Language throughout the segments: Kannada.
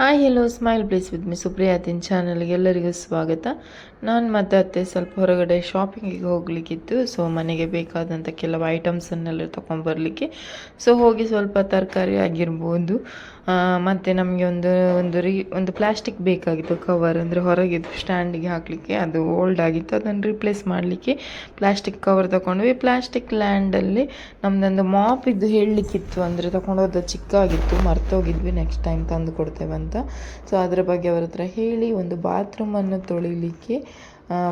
Hi hello smile place with me ಸುಪ್ರಿಯಾತಿನ್ ಚಾನಲ್ಗೆ ಎಲ್ಲರಿಗೂ ಸ್ವಾಗತ. ನಾನು ಮತ್ತೆ ಅತ್ತೆ ಸ್ವಲ್ಪ ಹೊರಗಡೆ ಶಾಪಿಂಗಿಗೆ ಹೋಗ್ಲಿಕ್ಕಿತ್ತು ಸೊ ಮನೆಗೆ ಬೇಕಾದಂಥ ಕೆಲವು ಐಟಮ್ಸನ್ನೆಲ್ಲ ತೊಗೊಂಬರ್ಲಿಕ್ಕೆ ಸೊ ಹೋಗಿ ಸ್ವಲ್ಪ ತರಕಾರಿ ಆಗಿರ್ಬೋದು ಮತ್ತು ನಮಗೆ ಒಂದು ಒಂದು ರೀ, ಒಂದು ಪ್ಲಾಸ್ಟಿಕ್ ಬೇಕಾಗಿತ್ತು ಕವರ್ ಅಂದರೆ ಹೊರಗಿದ್ದು ಸ್ಟ್ಯಾಂಡಿಗೆ ಹಾಕಲಿಕ್ಕೆ, ಅದು ಓಲ್ಡ್ ಆಗಿತ್ತು, ಅದನ್ನು ರಿಪ್ಲೇಸ್ ಮಾಡಲಿಕ್ಕೆ ಪ್ಲಾಸ್ಟಿಕ್ ಕವರ್ ತಗೊಂಡ್ವಿ. ಪ್ಲಾಸ್ಟಿಕ್ ಲ್ಯಾಂಡಲ್ಲಿ ನಮ್ದೊಂದು ಮಾಪ್ ಇದ್ದು ಹೇಳಲಿಕ್ಕಿತ್ತು, ಅಂದರೆ ತಗೊಂಡೋದ ಚಿಕ್ಕಾಗಿತ್ತು, ಮರ್ತೋಗಿದ್ವಿ ನೆಕ್ಸ್ಟ್ ಟೈಮ್ ತಂದು ಕೊಡ್ತೇವೆ ಅಂತ. ಸೊ ಅದರ ಬಗ್ಗೆ ಅವ್ರ ಹತ್ರ ಹೇಳಿ, ಒಂದು ಬಾತ್ರೂಮನ್ನು ತೊಳಿಲಿಕ್ಕೆ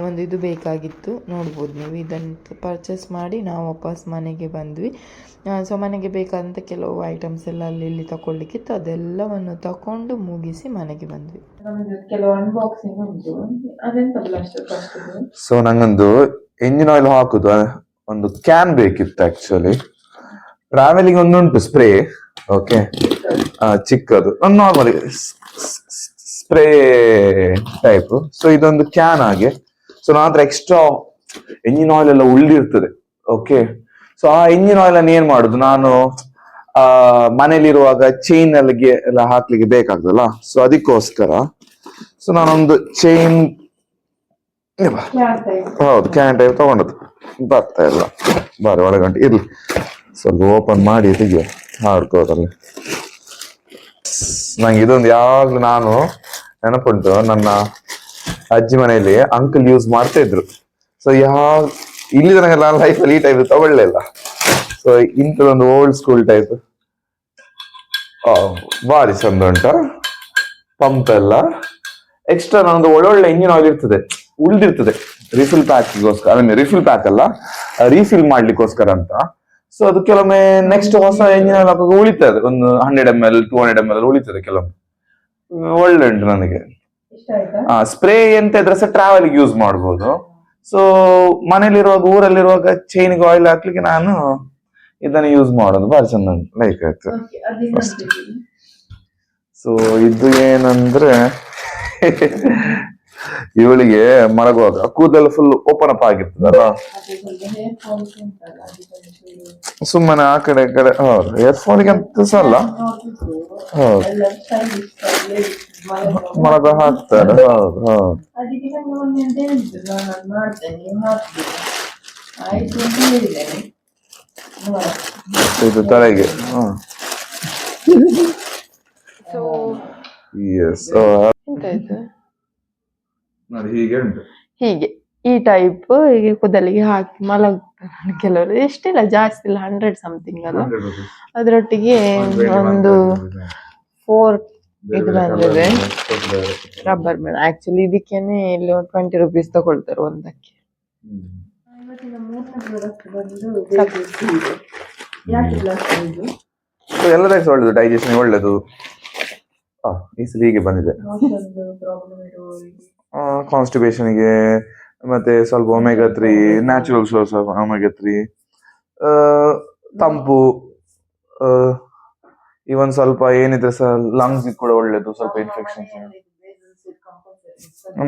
ಒಂದು ಇದು ಬೇಕಾಗಿತ್ತು. ನೋಡ್ಬೋದು ನೀವು ಇದನ್ನು ಪರ್ಚೇಸ್ ಮಾಡಿ ನಾವು ವಾಪಸ್ ಮನೆಗೆ ಬಂದ್ವಿ. ಸೊ ಮನೆಗೆ ಬೇಕಾದಂಥ ಕೆಲವು ಐಟಮ್ಸ್ ಎಲ್ಲ ಅಲ್ಲಿ ಇಲ್ಲಿ ತಗೊಳ್ಲಿಕ್ಕಿತ್ತು ಅದೆಲ್ಲವನ್ನು ತಗೊಂಡು ಮುಗಿಸಿ ಮನೆಗೆ ಬಂದ್ವಿ. ಕೆಲವು ಅನ್ಬಾಕ್ಸಿಂಗ್ ಉಂಟು. ಸೊ ನಂಗೊಂದು ಇಂಜಿನ್ ಆಯಿಲ್ ಹಾಕುದು. ಒಂದು ಕ್ಯಾನ್ ಬೇಕಿತ್ತು ಆಕ್ಚುಲಿ ಟ್ರಾವೆಲಿಂಗ್ ಒಂದು ಉಂಟು ಸ್ಪ್ರೇ ಓಕೆ ಚಿಕ್ಕದು. ನಾರ್ಮಲ್ ಸ್ಪ್ರೇ ಟೈಪ್ ಸೊ ಇದೊಂದು ಕ್ಯಾನ್ ಹಾಗೆ. ಸೊ ನನ್ನ ಹತ್ರ ಎಕ್ಸ್ಟ್ರಾ ಎಂಜಿನ್ ಆಯಿಲ್ ಎಲ್ಲ ಉಳಿದಿರ್ತದೆ. ಓಕೆ ಸೊ ಆ ಎಂಜಿನ್ ಆಯಿಲ್ ಅನ್ನು ಏನ್ ಮಾಡುದು? ನಾನು, ಆ, ಮನೇಲಿರುವಾಗ ಚೈನ್ ಅಲ್ಲಿಗೆ ಎಲ್ಲ ಹಾಕ್ಲಿಕ್ಕೆ ಬೇಕಾಗ್ತದಲ್ಲ? ಸೊ ಅದಕ್ಕೋಸ್ಕರ ಸೊ ನಾನೊಂದು ಚೈನ್ ಹೌದು ಕ್ಯಾನ್ ಟೈಪ್ ತಗೊಂಡದ್ದು. ಬರ್ತಾ ಇಲ್ಲ. ಬಾರಿ ಒಳಗಂಟು ಇರ್ಲಿ. ಸ್ವಲ್ಪ ಓಪನ್ ಮಾಡಿ ತೆಗಿಯ ಹಾಡ್ಕೋದಲ್ಲಿ ನಂಗೆ ಇದೊಂದು ಯಾವಾಗ್ಲೂ ನಾನು ನೆನಪುಂಟು. ನನ್ನ ಅಜ್ಜಿ ಮನೆಯಲ್ಲಿ ಅಂಕಲ್ ಯೂಸ್ ಮಾಡ್ತಾ ಇದ್ರು. ಸೊ ಯಾವ ಇಲ್ಲಿ ತನಕ ನಾನು ಲೈಫಲ್ಲಿ ಈ ಟೈಪ್ ತಗೊಳ್ಳೆ ಇಲ್ಲ ಸೊ ಇಂಥದೊಂದು ಓಲ್ಡ್ ಸ್ಕೂಲ್ ಟೈಪ್ ಭಾರಿ ಚಂದ ಉಂಟ. ಪಂಪ್ ಎಲ್ಲ. ಎಕ್ಸ್ಟ್ರಾ ನಮ್ದು ಒಳ್ಳೊಳ್ಳೆ ಇಂಜಿನ್ ಆಯಿಲ್ ಇರ್ತದೆ. ಉಳಿದಿರ್ತದೆ. ರಿಫಿಲ್ ಪ್ಯಾಕ್ಗೋಸ್ಕರ ಐ ಮೀನ್ ರಿಫಿಲ್ ಪ್ಯಾಕ್ ಅಲ್ಲ. ರೀಫಿಲ್ ಮಾಡ್ಲಿಕ್ಕೋಸ್ಕರ ಅಂತ. ಸೊ ಅದು ಕೆಲವೊಮ್ಮೆ ನೆಕ್ಸ್ಟ್ ಹೊಸ ಇಂಜಿನ್ ಆಯಿಲ್ ಹಾಕುವಾಗ ಉಳಿತದೆ. ಒಂದು hundred M L two hundred M L ಉಳಿತದೆ ಕೆಲವೊಮ್ಮೆ. ಒಳ್ಳೆ ಉಂಟು ನನಗೆ. ಸ್ಪ್ರೇ ಎಂತ ಇದ್ರೆ ಸಹ ಟ್ರಾವೆಲ್ಗೆ ಯೂಸ್ ಮಾಡ್ಬೋದು. ಸೊ ಮನೇಲಿರುವಾಗ ಊರಲ್ಲಿರುವಾಗ ಚೈನ್ಗೆ ಆಯಿಲ್ ಹಾಕ್ಲಿಕ್ಕೆ ನಾನು ಇದನ್ನ ಯೂಸ್ ಮಾಡೋದು. ಬಾರಿ ಚಂದ ಲೈಕ್ ಆಯ್ತು? ಸೊ ಇದು ಏನಂದ್ರೆ ಇವಳಿಗೆ ಮಲಗುವಾಗ ಕೂದಲು ಫುಲ್ ಓಪನ್ ಅಪ್ ಆಗಿರ್ತದಲ್ಲ? ಸುಮ್ಮನೆ ಆ ಕಡೆ ಕಡೆ ಹೌದು. ಏರ್ಗೆ ಅಂತ ಸಹ ಅಲ್ಲ. ಹೌದು. ಮಲಗ ಹಾಕ್ತಾರೆ ಹೌದು ಹೌದು. ಇದು ತಲೆಗೆ ಎಸ್ ಎಂತಾಯ್ತು ನೋಡಿ ಹೀಗೆ ಉಂಟು. ಹೀಗೆ. ಈ ಟೈಪ್ ಹೀಗೆ ಕೂದಲಿಗೆ ಹಾಕಿ ಮಲಗ್ತಾರೆ ಕೆಲವರು. ಎಷ್ಟಿಲ್ಲ ಜಾಸ್ತಿ ಇಲ್ಲ ಹಂಡ್ರೆಡ್ ಸಮಥಿಂಗ್ ಅಲ್ಲ. ಅದರೊಟ್ಟಿಗೆ ಒಂದು ಫೋರ್ ಇದು. ಬಂದಿದೆ ರಬ್ಬರ್ ಬ್ಯಾಂಡ್ ಆಕ್ಚುಲಿ ಇದಕ್ಕೇನೆ ಇಲ್ಲಿ ಟ್ವೆಂಟಿ ರುಪೀಸ್ ತಗೊಳ್ತಾರೆ ಒಂದಕ್ಕೆ. ಒಳ್ಳೇದು. ಡೈಜೆಷನ್ ಒಳ್ಳೇದು. ಆ, ಈ ಸಲ ಹೀಗೆ ಬಂದಿದೆ. ಕಾನ್ಸ್ಟಿಬೇಷನ್ಗೆ ಮತ್ತೆ ಸ್ವಲ್ಪ omega three natural source of omega three ತಂಪು ಇವನ್ ಸ್ವಲ್ಪ ಏನಿದ್ರೆ ಸರ್ ಲಂಗ್ಸ್ ಕೂಡ ಒಳ್ಳೇದು ಸ್ವಲ್ಪ ಇನ್ಫೆಕ್ಷನ್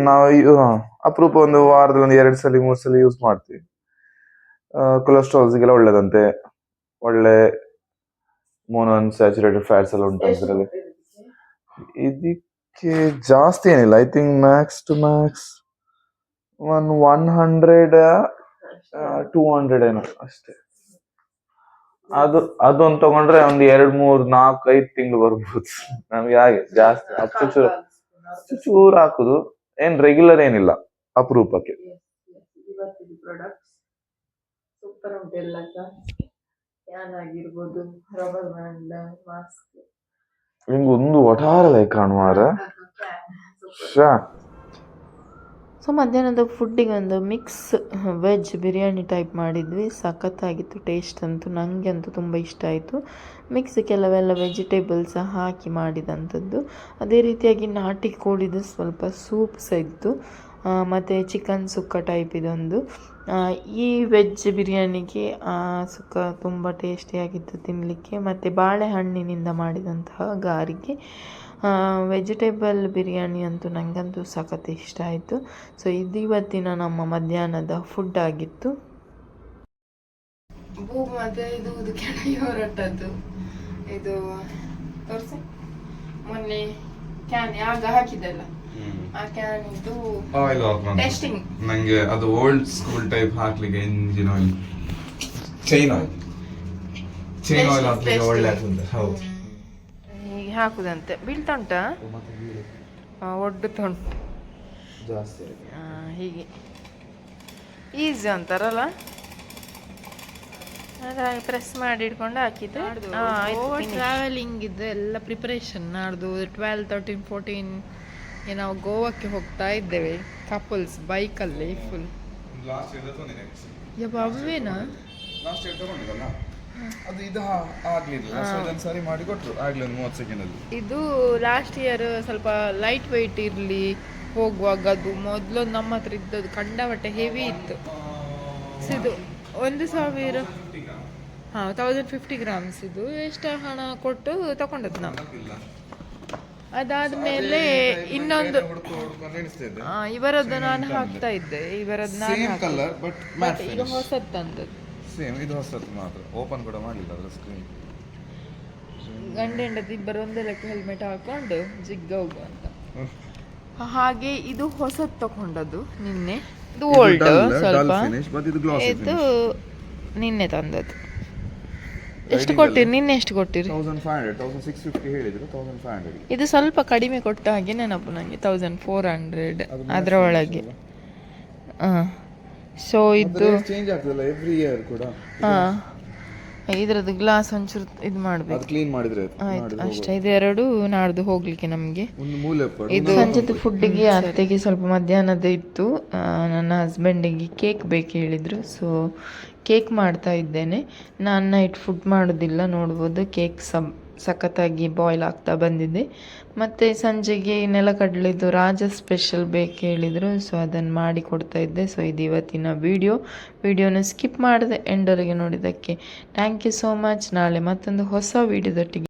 ನಾವು ಅಪರೂಪ ಒಂದು ವಾರದ ಒಂದು ಎರಡು ಸಲ ಮೂರು ಸಲ ಯೂಸ್ ಮಾಡ್ತೀವಿ. ಕೊಲೆಸ್ಟ್ರಾಲ್ಸ್ಗೆಲ್ಲ ಒಳ್ಳೇದಂತೆ. ಒಳ್ಳೆ ಮೋನೋ ಸ್ಯಾಚುರೇಟೆಡ್ ಫ್ಯಾಟ್ಸ್ ಎಲ್ಲ ಉಂಟು ಅದರಲ್ಲಿ. ಇದಕ್ಕೆ ಜಾಸ್ತಿ ಏನಿಲ್ಲ. I think max to max one one hundred two hundred ಏನೋ ಅಷ್ಟೇ. ಅದು, ಅದೊಂದು ತಗೊಂಡ್ರೆ ಒಂದು ಎರಡು ಮೂರು ನಾಲ್ಕು ಐದು ತಿಂಗಳು ಬರ್ಬೋದು. ನಮ್ಗೆ ಹಾಗೆ ಜಾಸ್ತಿ ಹತ್ತು ಚೂರು ಚೂರು ಹಾಕುದು. ಏನ್ ರೆಗ್ಯುಲರ್ ಏನಿಲ್ಲ, ಅಪರೂಪಕ್ಕೆ. ಸೂಪರ್ ಉಂಟು ಎಲ್ಲ ಆಗಿರ್ಬೋದು ರಬ್ಬರ್ ಬ್ಯಾಂಡ್ ಮಾಸ್ಕ್ ನಿಮ್ಗೆ ಒಂದು ಒಟಾರ ಲೈಕ್ ಕಾಣುವಾರ ಶಾ ಸೊ, ಮಧ್ಯಾಹ್ನದ ಫುಡ್ಡಿಗೆ ಒಂದು ಮಿಕ್ಸ್ ವೆಜ್ ಬಿರಿಯಾನಿ ಟೈಪ್ ಮಾಡಿದ್ವಿ. ಸಖತ್ತಾಗಿತ್ತು ಟೇಸ್ಟ್ ಅಂತೂ ನನಗೆ ಅಂತೂ ತುಂಬ ಇಷ್ಟ ಆಯಿತು. ಮಿಕ್ಸ್ ಕೆಲವೆಲ್ಲ ವೆಜಿಟೇಬಲ್ಸ್ ಹಾಕಿ ಮಾಡಿದಂಥದ್ದು. ಅದೇ ರೀತಿಯಾಗಿ ನಾಟಿ ಕೋಳಿದು ಸ್ವಲ್ಪ ಸೂಪ್ ಸಹ ಇತ್ತು ಮತ್ತು ಚಿಕನ್ ಸುಕ್ಕ ಟೈಪ್ ಇದೊಂದು. ಈ ವೆಜ್ ಬಿರಿಯಾನಿಗೆ ಸುಖ ಸುಕ್ಕ ತುಂಬ ಟೇಸ್ಟಿಯಾಗಿತ್ತು ತಿನ್ನಲಿಕ್ಕೆ ಮತ್ತು ಬಾಳೆಹಣ್ಣಿನಿಂದ ಮಾಡಿದಂತಹ ಗಾರಿಗೆ ವೆಜಿಟೇಬಲ್ ಬಿರಿಯಾನಿ ಅಂತೂ ನನಗಂತೂ ಸಖತ್ ಇಷ್ಟ ಆಯಿತು. ಸೊ ಇದು ಇವತ್ತಿನ ನಮ್ಮ ಮಧ್ಯಾಹ್ನದ ಫುಡ್ ಆಗಿತ್ತು. ಮತ್ತೆ ಇದು ಹೊರಟದ್ದು ಇದು ತೋರಿಸಿ. ಮೊನ್ನೆ ಕ್ಯಾನ್ ಆಗ ಹಾಕಿದಲ್ಲ ಆ ಕ್ಯಾನ್ ಇದು ಆಯಿಲ್ Testing. ನಂಗೆ ಅದು ಓಲ್ಡ್ ಸ್ಕೂಲ್ ಟೈಪ್ ಹಾಕ್ಲಿಕ್ಕೆ engine oil chain oil chain oil ಹಾಕ್ಲಿಕ್ಕೆ. ಒಳ್ಳೆ ಆಗ್ತದೆ ಹೌದು. ಹೀಗೆ ಹಾಕುದಂತೆ. ಬೀಳ್ತಾ ಉಂಟಾ ಒಡ್ಡುತ್ತಾ ಉಂಟು ಜಾಸ್ತಿ ಹೀಗೆ. ಈಸಿ ಅಂತಾರಲ್ಲ? ಅದಾಗಿ ಪ್ರೆಸ್ ಮಾಡಿ ಇಟ್ಕೊಂಡು ಹಾಕಿದ್ದು ಟ್ರಾವೆಲಿಂಗ್ ಇದು ಎಲ್ಲ ಪ್ರಿಪರೇಷನ್ ನಾಡ್ದು ಟ್ವೆಲ್ ತರ್ಟೀನ್ ಫೋರ್ಟೀನ್ ನಾವು ಗೋವಾಕ್ಕೆ ಹೋಗ್ತಾ ಇದ್ದೇವೆ. ಕಪಲ್ಸ್ ಬೈಕಲ್ಲಿ ಫುಲ್ ಲಾಸ್ಟ್ ಇಯರ್ ತಂದಿನಿ ಯಪ್ಪ ಅವೇನಾ ಲಾಸ್ಟ್ ಇಯರ್ ತಗೊಂಡಿದ್ದಲ್ಲ? ಅದು ಇದು ಆಗ್ಲಿಲ್ಲ. ಸೊ ಅದನ್ನು ಸರಿ ಮಾಡಿ ಕೊಟ್ರು. ಆಗ್ಲಿ ಒಂದು ಮೂವತ್ತು ಸೆಕೆಂಡ್ ಅಲ್ಲಿ ಇದು ಲಾಸ್ಟ್ ಇಯರ್ ಸ್ವಲ್ಪ ಲೈಟ್ ವೆಯ್ಟ್ ಇರಲಿ ಹೋಗುವಾಗ ಅದು ಮೊದಲು ನಮ್ಮ ಹತ್ರ ಇದ್ದದ್ದು ಕಂಡವಟ್ಟೆ ಹೆವಿ ಇತ್ತು. ಸೊ ಇದು ಒಂದು ಸಾವಿರ. ಹಾಂ ತೌಸಂಡ್ ಫಿಫ್ಟಿ ಗ್ರಾಮ್ಸ್ ಇದು. ಎಷ್ಟು ಹಣ ಕೊಟ್ಟು ತಗೊಂಡದ್ದು ನಾವು? ಅದಾದ್ಮೇಲೆ ಇನ್ನೊಂದು ಇವರದ್ದು ನಾನು ಹಾಕ್ತಾ ಇದ್ದೆ. ಇವರದ್ದು ನಾನು ಕಲರ್ ಬಟ್ ಮ್ಯಾಟ್ ಈಗ ಹೊಸದು ತಂದದ್ದು ಸೇಮ್ ಇದು ಹೊಸದು ಮಾತ್ರ. ಓಪನ್ ಕೂಡ ಮಾಡಲಿಲ್ಲ ಅದರ ಸ್ಕ್ರೀನ್ ಗಂಡ ಹೆಂಡತಿ ಇಬ್ಬರು ಒಂದೇ ಲೆಕ್ಕ ಹೆಲ್ಮೆಟ್ ಹಾಕೊಂಡು ಜಿಗ್ಗ ಹೋಗು ಅಂತ. ಹಾಗೆ ಇದು ಹೊಸದು ತಗೊಂಡದ್ದು ನಿನ್ನೆ. ಇದು ಓಲ್ಡ್ ಸ್ವಲ್ಪ. ಇದು ಇದು ನಿನ್ನೆ ತಂದದ್ದು. ಎಷ್ಟು ಕೊಟ್ಟಿರಿ ನಿನ್ನೆ ಎಷ್ಟು ಕೊಟ್ಟಿರಿ thousand five hundred thousand six fifty ಹೇಳಿದ್ರು ತೌಸಂಡ್ ಫೈವ್ ಹಂಡ್ರೆಡ್ ಇದು ಸ್ವಲ್ಪ ಕಡಿಮೆ ಕೊಟ್ಟ ಹಾಗೆ ನೆನಪು ನನಗೆ ತೌಸಂಡ್ ಫೋರ್ ಹಂಡ್ರೆಡ್ ಅದರ ಒಳಗೆ ಹಾಂ. ಸೊ ಇದು ಚೇಂಜ್ ಆಗ್ತದಲ್ಲ ಎವ್ರಿ ಇಯರ್ ಕೂಡ. ಹಾಂ. ಇದ್ರದ್ದು ಗ್ಲಾಸ್ ಒಂಚೂರು ಇದು ಮಾಡಬೇಕು. ಕ್ಲೀನ್ ಮಾಡಿದ್ರೆ ಆಯ್ತು. ಅಷ್ಟೇ. ಇದೆರಡು ನಾಡ್ದು ಹೋಗ್ಲಿಕ್ಕೆ ನಮಗೆ. ಒಂದು ಮೂಲೆ ಪಡ್ ಇದು ಸಂಜೆದು ಫುಡ್ಡಿಗೆ ಅತ್ತೆಗೆ ಸ್ವಲ್ಪ ಮಧ್ಯಾಹ್ನದ ಇತ್ತು. ನನ್ನ ಹಸ್ಬೆಂಡಿಗೆ ಕೇಕ್ ಬೇಕು ಹೇಳಿದ್ರು ಸೊ ಕೇಕ್ ಮಾಡ್ತಾ ಇದ್ದೇನೆ. ನಾನು ನೈಟ್ ಫುಡ್ ಮಾಡೋದಿಲ್ಲ, ನೋಡ್ಬೋದು. ಕೇಕ್ ಸಬ್ ಸಖತ್ತಾಗಿ ಬಾಯ್ಲ್ ಆಗ್ತಾ ಬಂದಿದೆ. ಮತ್ತು ಸಂಜೆಗೆ ನೆಲಕಡಲೆದು ರಾಜ ಸ್ಪೆಷಲ್ ಬೇಕು ಹೇಳಿದರು ಸೊ ಅದನ್ನು ಮಾಡಿ ಕೊಡ್ತಾ ಇದ್ದೆ. ಸೊ ಇದು ಇವತ್ತಿನ ವಿಡಿಯೋ ವಿಡಿಯೋನ ಸ್ಕಿಪ್ ಮಾಡಿದೆ ಎಂಡರಿಗೆ ನೋಡಿದ್ದಕ್ಕೆ ಥ್ಯಾಂಕ್ ಯು ಸೋ ಮಚ್ ನಾಳೆ ಮತ್ತೊಂದು ಹೊಸ ವಿಡಿಯೋದೊಟ್ಟಿಗೆ